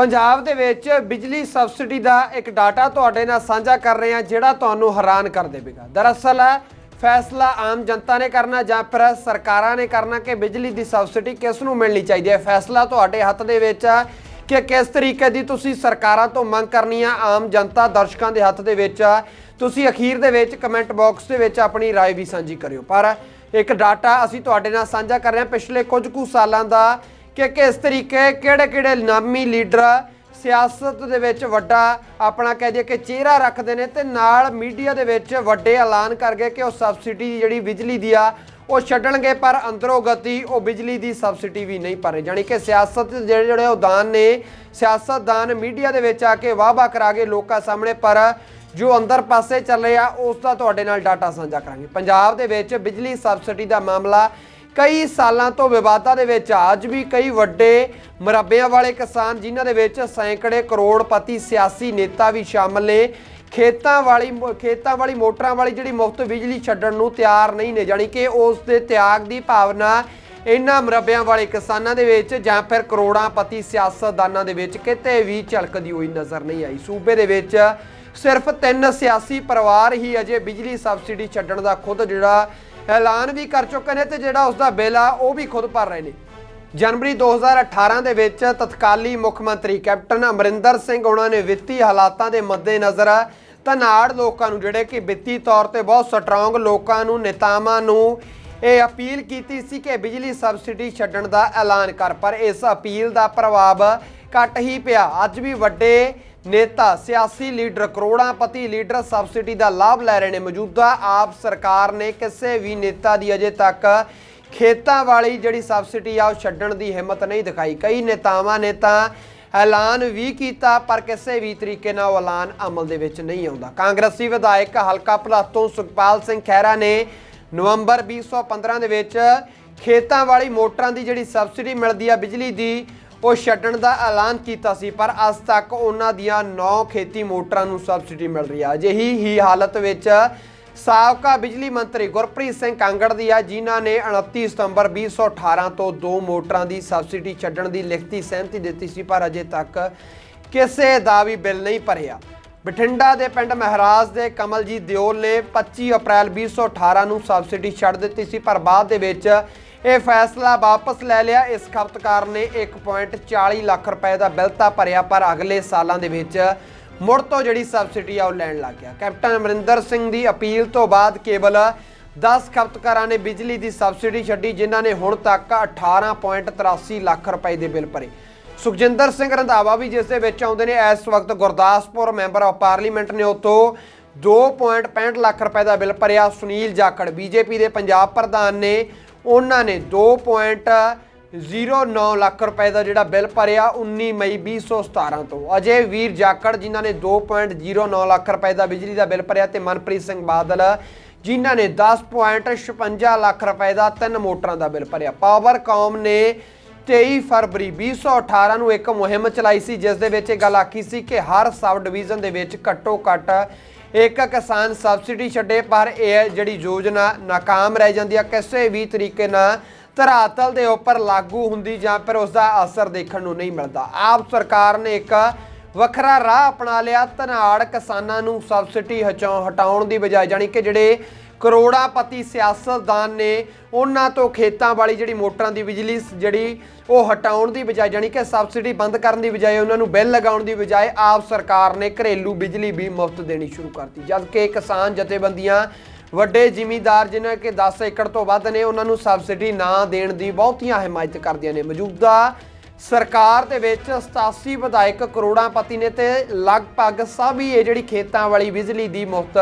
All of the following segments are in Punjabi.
ਪੰਜਾਬ ਦੇ ਵਿੱਚ ਬਿਜਲੀ ਸਬਸਿਡੀ ਦਾ ਇੱਕ ਡਾਟਾ ਤੁਹਾਡੇ ਨਾਲ ਸਾਂਝਾ ਕਰ ਰਹੇ ਹਾਂ ਜਿਹੜਾ ਤੁਹਾਨੂੰ ਹੈਰਾਨ ਕਰ ਦੇਵੇਗਾ ਦਰਅਸਲ ਫੈਸਲਾ ਆਮ ਜਨਤਾ ਨੇ ਕਰਨਾ ਜਾਂ ਫਿਰ ਸਰਕਾਰਾਂ ਨੇ ਕਰਨਾ ਕਿ ਬਿਜਲੀ ਦੀ ਸਬਸਿਡੀ ਕਿਸ ਨੂੰ ਮਿਲਣੀ ਚਾਹੀਦੀ ਹੈ ਫੈਸਲਾ ਤੁਹਾਡੇ ਹੱਥ ਦੇ ਵਿੱਚ ਆ ਕਿ ਕਿਸ ਤਰੀਕੇ ਦੀ ਤੁਸੀਂ ਸਰਕਾਰਾਂ ਤੋਂ ਮੰਗ ਕਰਨੀ ਆ ਆਮ ਜਨਤਾ ਦਰਸ਼ਕਾਂ ਦੇ ਹੱਥ ਦੇ ਵਿੱਚ ਆ ਤੁਸੀਂ ਅਖੀਰ ਦੇ ਵਿੱਚ ਕਮੈਂਟ ਬਾਕਸ ਦੇ ਵਿੱਚ ਆਪਣੀ رائے ਵੀ ਸਾਂਝੀ ਕਰਿਓ ਪਰ ਇੱਕ ਡਾਟਾ ਅਸੀਂ ਤੁਹਾਡੇ ਨਾਲ ਸਾਂਝਾ ਕਰ ਰਹੇ ਹਾਂ ਪਿਛਲੇ ਕੁਝ ਕੁ ਸਾਲਾਂ ਦਾ ਕਿ ਕਿਸ ਤਰੀਕੇ, ਕਿਹੜੇ ਕਿਹੜੇ ਨਾਮੀ ਲੀਡਰ ਸਿਆਸਤ ਦੇ ਵਿੱਚ ਵੱਡਾ, ਆਪਣਾ ਕਹਿ ਦਈਏ ਕਿ ਚਿਹਰਾ ਰੱਖਦੇ ਨੇ ਤੇ ਨਾਲ ਮੀਡੀਆ ਦੇ ਵਿੱਚ ਵੱਡੇ ਐਲਾਨ ਕਰ ਗਏ ਕਿ ਉਹ ਸਬਸਿਡੀ ਜਿਹੜੀ ਬਿਜਲੀ ਦੀ ਆ, ਉਹ ਛੱਡਣਗੇ, ਪਰ ਅੰਦਰੋਂ ਗਤੀ, ਉਹ ਬਿਜਲੀ ਦੀ ਸਬਸਿਡੀ ਵੀ ਨਹੀਂ ਭਰੇ। ਜਾਣੀ ਕਿ ਸਿਆਸਤ ਦੇ ਜਿਹੜੇ ਜਿਹੜੇ ਉਦਾਨ ਨੇ ਸਿਆਸਤਦਾਨ ਮੀਡੀਆ ਦੇ ਵਿੱਚ ਆ ਕੇ ਵਾਅਵਾ ਕਰਾ ਕੇ ਲੋਕਾਂ ਸਾਹਮਣੇ, ਪਰ ਜੋ ਅੰਦਰ ਪਾਸੇ ਚੱਲ ਰਿਹਾ ਉਸ ਦਾ ਤੁਹਾਡੇ ਨਾਲ ਡਾਟਾ ਸਾਂਝਾ ਕਰਾਂਗੇ। ਪੰਜਾਬ ਦੇ ਵਿੱਚ ਬਿਜਲੀ ਸਬਸਿਡੀ ਦਾ ਮਾਮਲਾ ਕਈ ਸਾਲਾਂ ਤੋਂ ਵਿਵਾਦਾਂ ਦੇ ਵਿੱਚ ਅੱਜ ਵੀ ਕਈ ਵੱਡੇ ਮਰੱਬਿਆਂ ਵਾਲੇ ਕਿਸਾਨ ਜਿਨ੍ਹਾਂ ਦੇ ਵਿੱਚ ਸੈਂਕੜੇ ਕਰੋੜਪਤੀ ਸਿਆਸੀ ਨੇਤਾ ਵੀ ਸ਼ਾਮਲ ਨੇ। ਖੇਤਾਂ ਵਾਲੀ ਮੋ- ਖੇਤਾਂ ਵਾਲੀ ਮੋਟਰਾਂ ਵਾਲੀ ਜਿਹੜੀ ਮੁਫਤ ਬਿਜਲੀ ਛੱਡਣ ਨੂੰ ਤਿਆਰ ਨਹੀਂ ਨੇ, ਜਾਣੀ ਕਿ ਉਸ ਦੇ ਤਿਆਗ ਦੀ ਭਾਵਨਾ ਇਹਨਾਂ ਮਰੱਬਿਆਂ ਵਾਲੇ ਕਿਸਾਨਾਂ ਦੇ ਵਿੱਚ ਜਾਂ ਫਿਰ ਕਰੋੜਾਂ ਪਤੀ ਸਿਆਸਤਦਾਨਾਂ ਦੇ ਵਿੱਚ ਕਿਤੇ ਵੀ ਝਲਕਦੀ ਹੋਈ ਨਜ਼ਰ ਨਹੀਂ ਆਈ। ਸੂਬੇ ਦੇ ਵਿੱਚ ਸਿਰਫ ਤਿੰਨ ਸਿਆਸੀ ਪਰਿਵਾਰ ਹੀ ਅਜੇ ਬਿਜਲੀ ਸਬਸਿਡੀ ਛੱਡਣ ਦਾ ਖੁਦ ਜਿਹੜਾ ਐਲਾਨ ਵੀ ਕਰ ਚੁੱਕੇ ਨੇ ਤੇ ਜਿਹੜਾ ਉਸ ਦਾ ਬਿੱਲ ਆ, ਉਹ ਵੀ ਖੁਦ ਭਰ ਰਹੇ ਨੇ। ਜਨਵਰੀ 2018 ਦੇ ਵਿੱਚ ਤਤਕਾਲੀ ਮੁੱਖ ਮੰਤਰੀ ਕੈਪਟਨ ਅਮਰਿੰਦਰ ਸਿੰਘ ਉਹਨਾਂ ਨੇ ਵਿੱਤੀ ਹਾਲਾਤਾਂ ਦੇ ਮੱਦੇਨਜ਼ਰ ਧਨਾੜ ਲੋਕਾਂ ਨੂੰ, ਜਿਹੜੇ ਕਿ ਵਿੱਤੀ ਤੌਰ ਤੇ ਬਹੁਤ ਸਟਰੋਂਗ ਲੋਕਾਂ ਨੂੰ, ਨੇਤਾਵਾਂ ਨੂੰ ਇਹ ਅਪੀਲ ਕੀਤੀ ਸੀ ਕਿ ਬਿਜਲੀ ਸਬਸਿਡੀ ਛੱਡਣ ਦਾ ਐਲਾਨ ਕਰ। ਪਰ ਇਸ ਅਪੀਲ ਦਾ ਪ੍ਰਭਾਵ ਘਟ ਹੀ ਪਿਆ। ਅੱਜ ਵੀ ਵੱਡੇ ਨੇਤਾ, ਸਿਆਸੀ ਲੀਡਰ ਕਰੋੜਾਂ ਕਰੋੜਾਂਪਤੀ ਲੀਡਰ ਸਬਸਿਡੀ ਦਾ ਲਾਭ ਲੈ ਰਹੇ ਨੇ। ਮੌਜੂਦਾ ਆਪ ਸਰਕਾਰ ਨੇ ਕਿਸੇ ਵੀ ਨੇਤਾ ਦੀ ਅਜੇ ਤੱਕ ਖੇਤਾਂ ਵਾਲੀ ਜਿਹੜੀ ਸਬਸਿਡੀ ਆ, ਉਹ ਛੱਡਣ ਦੀ ਹਿੰਮਤ ਨਹੀਂ ਦਿਖਾਈ। ਕਈ ਨੇਤਾਵਾਂ ਨੇ ਤਾਂ ਐਲਾਨ ਵੀ ਕੀਤਾ, ਪਰ ਕਿਸੇ ਵੀ ਤਰੀਕੇ ਨਾਲ ਉਹ ਐਲਾਨ ਅਮਲ ਦੇ ਵਿੱਚ ਨਹੀਂ ਆਉਂਦਾ। ਕਾਂਗਰਸੀ ਵਿਧਾਇਕ ਹਲਕਾ ਭਲਾਤੋਂ ਸੁਖਪਾਲ ਸਿੰਘ ਖਹਿਰਾ ਨੇ ਨਵੰਬਰ 2015 ਦੇ ਵਿੱਚ ਖੇਤਾਂ ਵਾਲੀ ਮੋਟਰਾਂ ਦੀ ਜਿਹੜੀ ਸਬਸਿਡੀ ਮਿਲਦੀ ਆ, ਬਿਜਲੀ ਦੀ ਉਹ ਛੱਡਣ ਦਾ ਐਲਾਨ ਕੀਤਾ ਸੀ, ਪਰ ਅੱਜ ਤੱਕ ਉਹਨਾਂ ਦੀਆਂ 9 ਖੇਤੀ ਮੋਟਰਾਂ ਨੂੰ ਸਬਸਿਡੀ ਮਿਲ ਰਹੀ ਆ। ਅਜਿਹੀ ਹੀ ਹਾਲਤ ਵਿੱਚ ਸਾਬਕਾ ਬਿਜਲੀ ਮੰਤਰੀ ਗੁਰਪ੍ਰੀਤ ਸਿੰਘ ਕਾਂਗੜ ਦੀ ਆ, ਜਿਨ੍ਹਾਂ ਨੇ 29 ਸਤੰਬਰ 2018 ਤੋਂ ਦੋ ਮੋਟਰਾਂ ਦੀ ਸਬਸਿਡੀ ਛੱਡਣ ਦੀ ਲਿਖਤੀ ਸਹਿਮਤੀ ਦਿੱਤੀ ਸੀ, ਪਰ ਅਜੇ ਤੱਕ ਕਿਸੇ ਦਾ ਵੀ ਬਿੱਲ ਨਹੀਂ ਭਰਿਆ। ਬਠਿੰਡਾ ਦੇ ਪਿੰਡ ਮਹਾਰਾਜ ਦੇ ਕਮਲਜੀਤ ਦਿਓਲ ਨੇ 25 ਅਪ੍ਰੈਲ 2018 ਨੂੰ ਸਬਸਿਡੀ ਛੱਡ ਦਿੱਤੀ ਸੀ, ਪਰ ਬਾਅਦ ਦੇ ਵਿੱਚ ਇਹ ਫੈਸਲਾ ਵਾਪਸ ਲੈ ਲਿਆ। ਇਸ ਖਪਤਕਾਰ ਨੇ 1.40 ਲੱਖ ਰੁਪਏ ਦਾ ਬਿੱਲ ਤਾਂ ਭਰਿਆ, ਪਰ ਅਗਲੇ ਸਾਲਾਂ ਦੇ ਵਿੱਚ ਮੁੜ ਤੋਂ ਜਿਹੜੀ ਸਬਸਿਡੀ ਆ ਉਹ ਲੈਣ ਲੱਗ ਗਿਆ। ਕੈਪਟਨ ਅਮਰਿੰਦਰ ਸਿੰਘ ਦੀ ਅਪੀਲ ਤੋਂ ਬਾਅਦ ਕੇਵਲ 10 ਖਪਤਕਾਰਾਂ ਨੇ ਬਿਜਲੀ ਦੀ ਸਬਸਿਡੀ ਛੱਡੀ, ਜਿਨ੍ਹਾਂ ਨੇ ਹੁਣ ਤੱਕ 18.83 ਲੱਖ ਰੁਪਏ ਦੇ ਬਿੱਲ ਭਰੇ। ਸੁਖਜਿੰਦਰ ਸਿੰਘ ਰੰਧਾਵਾ ਵੀ ਜਿਸ ਦੇ ਵਿੱਚ ਆਉਂਦੇ ਨੇ, ਇਸ ਵਕਤ ਗੁਰਦਾਸਪੁਰ ਮੈਂਬਰ ਆਫ ਪਾਰਲੀਮੈਂਟ ਨੇ ਉਤੋਂ 2.65 ਲੱਖ ਰੁਪਏ ਦਾ ਬਿੱਲ ਭਰਿਆ। ਸੁਨੀਲ ਜਾਖੜ ਬੀਜੇਪੀ ਦੇ ਪੰਜਾਬ ਪ੍ਰਧਾਨ ਨੇ, ਉਹਨਾਂ ਨੇ 2.09 ਲੱਖ ਰੁਪਏ ਦਾ ਜਿਹੜਾ ਬਿੱਲ ਭਰਿਆ 19 ਮਈ 2017 ਤੋਂ। ਅਜੇ ਵੀਰ ਜਾਖੜ ਜਿਨ੍ਹਾਂ ਨੇ 2.09 ਲੱਖ ਰੁਪਏ ਦਾ ਬਿਜਲੀ ਦਾ ਬਿੱਲ ਭਰਿਆ ਤੇ ਮਨਪ੍ਰੀਤ ਸਿੰਘ ਬਾਦਲ ਜਿਨ੍ਹਾਂ ਨੇ 10.56 ਲੱਖ ਰੁਪਏ ਦਾ ਤਿੰਨ ਮੋਟਰਾਂ ਦਾ ਬਿੱਲ ਭਰਿਆ। ਪਾਵਰਕਾਮ ਨੇ 23 ਫਰਵਰੀ 2018 ਨੂੰ ਇੱਕ ਮੁਹਿੰਮ ਚਲਾਈ ਸੀ, ਜਿਸ ਦੇ ਵਿੱਚ ਇਹ ਗੱਲ ਆਖੀ ਸੀ ਕਿ ਹਰ ਸਬ ਡਿਵੀਜ਼ਨ ਦੇ ਵਿੱਚ ਘੱਟੋ ਘੱਟ ਇੱਕ ਕਿਸਾਨ ਸਬਸਿਡੀ ਛੱਡੇ, ਪਰ ਇਹ ਜਿਹੜੀ ਯੋਜਨਾ ਨਾਕਾਮ ਰਹਿ ਜਾਂਦੀ ਹੈ ਕਿਸੇ ਵੀ ਤਰੀਕੇ ਨਾਲ ਧਰਾਤਲ ਦੇ ਉੱਪਰ ਲਾਗੂ ਹੁੰਦੀ ਜਾਂ ਫਿਰ ਉਸ ਦਾ ਅਸਰ ਦੇਖਣ ਨੂੰ ਨਹੀਂ ਮਿਲਦਾ। ਆਪ ਸਰਕਾਰ ਨੇ ਇੱਕ ਵੱਖਰਾ ਰਾਹ ਅਪਣਾ ਲਿਆ। ਧਨਾੜ ਕਿਸਾਨਾਂ ਨੂੰ ਸਬਸਿਡੀ ਹਚਾਉ ਹਟਾਉਣ ਦੀ ਬਜਾਏ, ਜਾਣੀ ਕਿ ਜਿਹੜੇ ਕਰੋੜਾਪਤੀ ਸਿਆਸਤਦਾਨ ਨੇ ਉਹਨਾਂ ਤੋਂ ਖੇਤਾਂ ਵਾਲੀ ਜਿਹੜੀ ਮੋਟਰਾਂ ਦੀ ਬਿਜਲੀ ਜਿਹੜੀ ਉਹ ਹਟਾਉਣ ਦੀ ਬਜਾਏ, ਜਾਣੀ ਕਿ ਸਬਸਿਡੀ ਬੰਦ ਕਰਨ ਦੀ ਬਜਾਏ, ਉਹਨਾਂ ਨੂੰ ਬਿੱਲ ਲਗਾਉਣ ਦੀ ਬਜਾਏ ਆਪ ਸਰਕਾਰ ਨੇ ਘਰੇਲੂ ਬਿਜਲੀ ਵੀ ਮੁਫਤ ਦੇਣੀ ਸ਼ੁਰੂ ਕਰਤੀ। ਜਦ ਕਿ ਕਿਸਾਨ ਜਥੇਬੰਦੀਆਂ, ਵੱਡੇ ਜ਼ਿਮੀਂਦਾਰ ਜਿਨ੍ਹਾਂ ਕਿ 10 ਏਕੜ ਤੋਂ ਵੱਧ ਨੇ, ਉਹਨਾਂ ਨੂੰ ਸਬਸਿਡੀ ਨਾ ਦੇਣ ਦੀ ਬਹੁਤੀਆਂ ਹਮਾਇਤ ਕਰਦੀਆਂ ਨੇ। ਮੌਜੂਦਾ ਸਰਕਾਰ ਦੇ ਵਿੱਚ 87 ਵਿਧਾਇਕ ਕਰੋੜਾਂ ਪਤੀ ਨੇ ਤੇ ਲਗਭਗ ਸਭ ਹੀ ਇਹ ਜਿਹੜੀ ਖੇਤਾਂ ਵਾਲੀ ਬਿਜਲੀ ਦੀ ਮੁਫਤ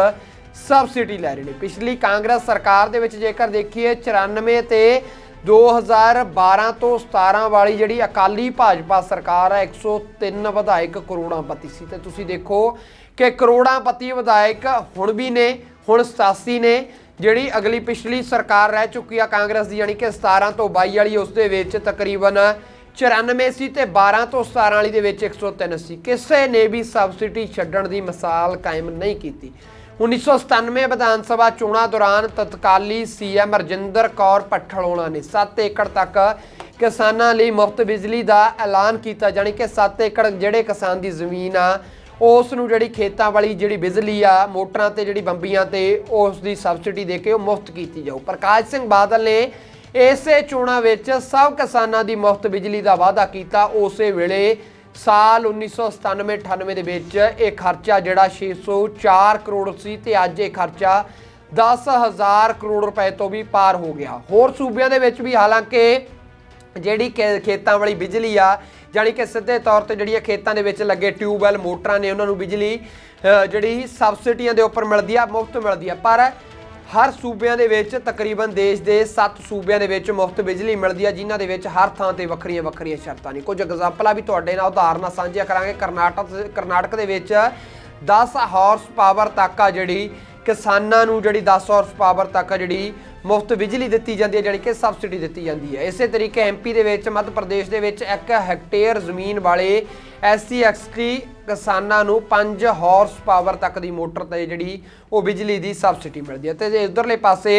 ਸਬਸਿਡੀ ਲੈ ਰਹੇ ਨੇ। ਪਿਛਲੀ ਕਾਂਗਰਸ ਸਰਕਾਰ ਦੇ ਵਿੱਚ ਜੇਕਰ ਦੇਖੀਏ 94 ਤੇ 2012 ਤੋਂ 17 ਵਾਲੀ ਜਿਹੜੀ ਅਕਾਲੀ ਭਾਜਪਾ ਸਰਕਾਰ ਹੈ 103 ਵਿਧਾਇਕ ਕਰੋੜਾਂਪਤੀ ਸੀ। ਤੇ ਤੁਸੀਂ ਦੇਖੋ ਕਿ ਕਰੋੜਾਂਪਤੀ ਵਿਧਾਇਕ ਹੁਣ ਵੀ ਨੇ, ਹੁਣ 87 ਨੇ, ਜਿਹੜੀ ਅਗਲੀ ਪਿਛਲੀ ਸਰਕਾਰ ਰਹਿ ਚੁੱਕੀ ਆ ਕਾਂਗਰਸ ਦੀ, ਯਾਨੀ ਕਿ 17 ਤੋਂ 22 ਵਾਲੀ, ਉਸ ਦੇ ਵਿੱਚ ਤਕਰੀਬਨ 94 ਸੀ ਤੇ 12 ਤੋਂ 17 ਵਾਲੀ ਦੇ ਵਿੱਚ 103 ਸੀ ਕਿਸੇ ਨੇ ਵੀ ਸਬਸਿਡੀ ਛੱਡਣ ਦੀ ਮਿਸਾਲ ਕਾਇਮ ਨਹੀਂ ਕੀਤੀ। 1997 ਵਿਧਾਨ ਸਭਾ ਚੋਣਾਂ ਦੌਰਾਨ ਤਤਕਾਲੀ ਸੀਐਮ ਰਜਿੰਦਰ ਕੌਰ ਪੱਠਲ ਉਹਨਾਂ ਨੇ 7 ਏਕੜ ਤੱਕ ਕਿਸਾਨਾਂ ਲਈ ਮੁਫਤ ਬਿਜਲੀ ਦਾ ਐਲਾਨ ਕੀਤਾ, ਜਾਣੀ ਕਿ 7 ਏਕੜ ਜਿਹੜੇ ਕਿਸਾਨ ਦੀ ਜ਼ਮੀਨ ਆ ਉਸ ਨੂੰ ਜਿਹੜੀ ਖੇਤਾਂ ਵਾਲੀ ਜਿਹੜੀ ਬਿਜਲੀ ਆ, ਮੋਟਰਾਂ ਤੇ ਜਿਹੜੀ ਬੰਬੀਆਂ ਤੇ ਉਸ ਦੀ ਸਬਸਿਡੀ ਦੇ ਕੇ ਉਹ ਮੁਫਤ ਕੀਤੀ ਜਾਊ। ਪ੍ਰਕਾਸ਼ ਸਿੰਘ ਬਾਦਲ ਨੇ ਇਸੇ ਚੋਣਾਂ ਵਿੱਚ ਸਭ ਕਿਸਾਨਾਂ ਦੀ ਮੁਫਤ ਬਿਜਲੀ ਦਾ ਵਾਅਦਾ ਕੀਤਾ। ਉਸੇ ਵੇਲੇ ਸਾਲ 1997-98 ਦੇ ਵਿੱਚ ਇਹ ਖਰਚਾ ਜਿਹੜਾ 604 ਕਰੋੜ ਸੀ ਤੇ ਅੱਜ ਇਹ ਖਰਚਾ 10000 ਕਰੋੜ ਰੁਪਏ ਤੋਂ ਵੀ ਪਾਰ ਹੋ ਗਿਆ। ਹੋਰ ਸੂਬਿਆਂ ਦੇ ਵਿੱਚ ਵੀ ਹਾਲਾਂਕਿ ਜਿਹੜੀ ਖੇ- ਖੇਤਾਂ ਵਾਲੀ ਬਿਜਲੀ ਆ, ਜਾਣੀ ਕਿ ਸਿੱਧੇ ਤੌਰ ਤੇ ਜਿਹੜੀਆਂ ਖੇਤਾਂ ਦੇ ਵਿੱਚ ਲੱਗੇ ਟਿਊਬਵੈਲ ਮੋਟਰਾਂ ਨੇ ਉਹਨਾਂ ਨੂੰ ਬਿਜਲੀ ਜਿਹੜੀ ਸਬਸਿਡੀਆਂ ਦੇ ਉੱਪਰ ਮਿਲਦੀ ਆ, ਮੁਫਤ ਮਿਲਦੀ ਆ। ਪਰ ਹਰ ਸੂਬਿਆਂ ਦੇ ਵਿੱਚ ਤਕਰੀਬਨ ਦੇਸ਼ ਦੇ 7 ਸੂਬਿਆਂ ਦੇ ਵਿੱਚ ਮੁਫਤ ਬਿਜਲੀ ਮਿਲਦੀ ਹੈ ਜਿਨ੍ਹਾਂ ਦੇ ਵਿੱਚ ਹਰ ਥਾਂ ਤੇ ਵੱਖਰੀਆਂ ਵੱਖਰੀਆਂ ਸ਼ਰਤਾਂ ਨੇ। ਕੁਝ ਐਗਜ਼ਾਮਪਲਾਂ ਵੀ ਤੁਹਾਡੇ ਨਾਲ ਉਦਾਹਰਨਾਂ ਸਾਂਝੀਆਂ ਕਰਾਂਗੇ। ਕਰਨਾਟਕ ਕਰਨਾਟਕ ਦੇ ਵਿੱਚ 10 ਹਾਰਸ ਪਾਵਰ ਤੱਕ ਆ ਜਿਹੜੀ ਕਿਸਾਨਾਂ ਨੂੰ ਜਿਹੜੀ 10 ਹਾਰਸ ਪਾਵਰ ਤੱਕ ਆ ਜਿਹੜੀ ਮੁਫਤ ਬਿਜਲੀ ਦਿੱਤੀ ਜਾਂਦੀ ਹੈ ਜਾਣੀ ਕਿ ਸਬਸਿਡੀ ਦਿੱਤੀ ਜਾਂਦੀ ਹੈ ਇਸੇ ਤਰੀਕੇ ਐਮਪੀ ਦੇ ਵਿੱਚ ਮੱਧ ਪ੍ਰਦੇਸ਼ ਦੇ ਵਿੱਚ 1 ਹੈਕਟੇਅਰ ਜ਼ਮੀਨ ਵਾਲੇ ਐਸਸੀ ਐਕਸਟੀ ਕਿਸਾਨਾਂ ਨੂੰ 5 ਹਾਰਸ ਪਾਵਰ ਤੱਕ ਦੀ ਮੋਟਰ ਤੇ ਜਿਹੜੀ ਉਹ ਬਿਜਲੀ ਦੀ ਸਬਸਿਡੀ ਮਿਲਦੀ ਹੈ। ਤੇ ਜੇ ਉਧਰਲੇ ਪਾਸੇ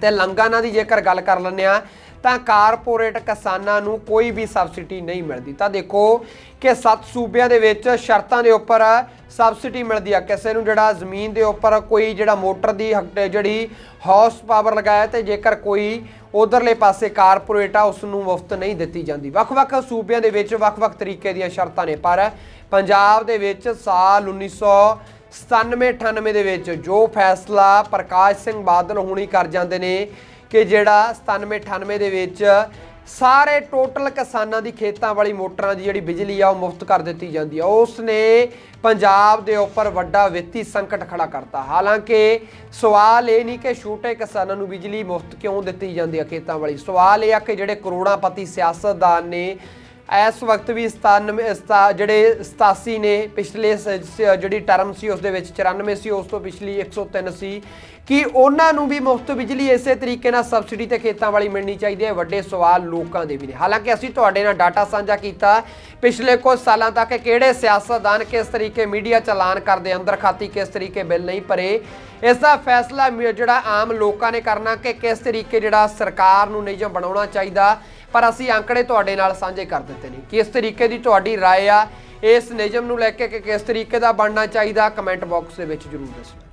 ਤੇਲੰਗਾਨਾ ਦੀ ਜੇਕਰ ਗੱਲ ਕਰ ਲੈਂਦੇ ਆ ਤਾਂ ਕਾਰਪੋਰੇਟ ਕਿਸਾਨਾਂ ਨੂੰ ਕੋਈ ਵੀ ਸਬਸਿਡੀ ਨਹੀਂ ਮਿਲਦੀ। ਤਾਂ ਦੇਖੋ ਕਿ ਸੱਤ ਸੂਬਿਆਂ ਦੇ ਵਿੱਚ ਸ਼ਰਤਾਂ ਦੇ ਉੱਪਰ ਸਬਸਿਡੀ ਮਿਲਦੀ ਆ। ਕਿਸੇ ਨੂੰ ਜਿਹੜਾ ਜ਼ਮੀਨ ਦੇ ਉੱਪਰ ਕੋਈ ਜਿਹੜਾ ਮੋਟਰ ਦੀ ਹਕ- ਜਿਹੜੀ ਹਾਰਸ ਪਾਵਰ ਲਗਾਇਆ ਤੇ ਜੇਕਰ ਕੋਈ ਉਧਰਲੇ ਪਾਸੇ ਕਾਰਪੋਰੇਟ ਆ, ਉਸ ਨੂੰ ਮੁਫਤ ਨਹੀਂ ਦਿੱਤੀ ਜਾਂਦੀ। ਵੱਖ-ਵੱਖ ਸੂਬਿਆਂ ਦੇ ਵਿੱਚ ਵੱਖ-ਵੱਖ ਤਰੀਕੇ ਦੀਆਂ ਸ਼ਰਤਾਂ ਨੇ, ਪਰ ਪੰਜਾਬ ਦੇ ਵਿੱਚ ਸਾਲ 1997 98 ਦੇ ਵਿੱਚ ਜੋ ਫੈਸਲਾ ਪ੍ਰਕਾਸ਼ ਸਿੰਘ ਬਾਦਲ ਹੁਣੀ ਕਰ ਜਾਂਦੇ ਨੇ ਕਿ ਜਿਹੜਾ 97 98 ਦੇ ਵਿੱਚ ਸਾਰੇ ਟੋਟਲ ਕਿਸਾਨਾਂ ਦੀ ਖੇਤਾਂ ਵਾਲੀ ਮੋਟਰਾਂ ਦੀ ਜਿਹੜੀ ਬਿਜਲੀ ਆ, ਉਹ ਮੁਫਤ ਕਰ ਦਿੱਤੀ ਜਾਂਦੀ ਆ। ਉਸ ਨੇ ਪੰਜਾਬ ਦੇ ਉੱਪਰ ਵੱਡਾ ਵਿੱਤੀ ਸੰਕਟ ਖੜਾ ਕਰਤਾ। ਹਾਲਾਂਕਿ ਸਵਾਲ ਇਹ ਨਹੀਂ ਕਿ ਛੋਟੇ ਕਿਸਾਨਾਂ ਨੂੰ ਬਿਜਲੀ ਮੁਫਤ ਕਿਉਂ ਦਿੱਤੀ ਜਾਂਦੀ ਆ ਖੇਤਾਂ ਵਾਲੀ? ਸਵਾਲ ਇਹ ਆ ਕਿ ਜਿਹੜੇ ਕਰੋੜਾਪਤੀ ਸਿਆਸਤਦਾਨ ਨੇ ਇਸ ਵਕਤ ਵੀ 97 ਸਤਾ- ਜਿਹੜੇ 87 ਨੇ ਪਿਛਲੇ ਸ- ਜਿਹੜੀ ਟਰਮ ਸੀ ਉਸ ਦੇ ਵਿੱਚ 94 ਸੀ, ਉਸ ਤੋਂ ਪਿਛਲੀ 103 ਸੀ ਕਿ ਉਹਨਾਂ ਨੂੰ ਵੀ ਮੁਫਤ ਬਿਜਲੀ ਇਸੇ ਤਰੀਕੇ ਨਾਲ ਸਬਸਿਡੀ ਤੇ ਖੇਤਾਂ ਵਾਲੀ ਮਿਲਣੀ ਚਾਹੀਦੀ ਹੈ? ਵੱਡੇ ਸਵਾਲ ਲੋਕਾਂ ਦੇ ਵੀ ਨੇ। ਹਾਲਾਂਕਿ ਅਸੀਂ ਤੁਹਾਡੇ ਨਾਲ ਡਾਟਾ ਸਾਂਝਾ ਕੀਤਾ ਪਿਛਲੇ ਕੁਝ ਸਾਲਾਂ ਤੱਕ ਕਿਹੜੇ ਸਿਆਸਤਦਾਨ ਕਿਸ ਤਰੀਕੇ ਮੀਡੀਆ ਚਲਾਨ ਕਰਦੇ, ਅੰਦਰ ਖਾਤੀ ਕਿਸ ਤਰੀਕੇ ਬਿੱਲ ਨਹੀਂ ਭਰੇ, ਇਸ ਦਾ ਫੈਸਲਾ ਮ- ਜਿਹੜਾ ਆਮ ਲੋਕਾਂ ਨੇ ਕਰਨਾ ਕਿ ਕਿਸ ਤਰੀਕੇ ਜਿਹੜਾ ਸਰਕਾਰ ਨੂੰ ਨਿਯਮ ਬਣਾਉਣਾ ਚਾਹੀਦਾ ਪਰ ਅਸੀਂ ਅੰਕੜੇ ਤੁਹਾਡੇ ਨਾਲ ਸਾਂਝੇ ਕਰ ਦਿੱਤੇ ਨੇ ਕਿਸ ਤਰੀਕੇ ਦੀ ਤੁਹਾਡੀ رائے ਆ ਇਸ ਨਿਯਮ ਨੂੰ ਲੈ ਕੇ ਕਿ ਕਿਸ ਤਰੀਕੇ ਦਾ ਬਣਨਾ ਚਾਹੀਦਾ ਕਮੈਂਟ ਬਾਕਸ ਦੇ ਵਿੱਚ ਜਰੂਰ ਦੱਸਣਾ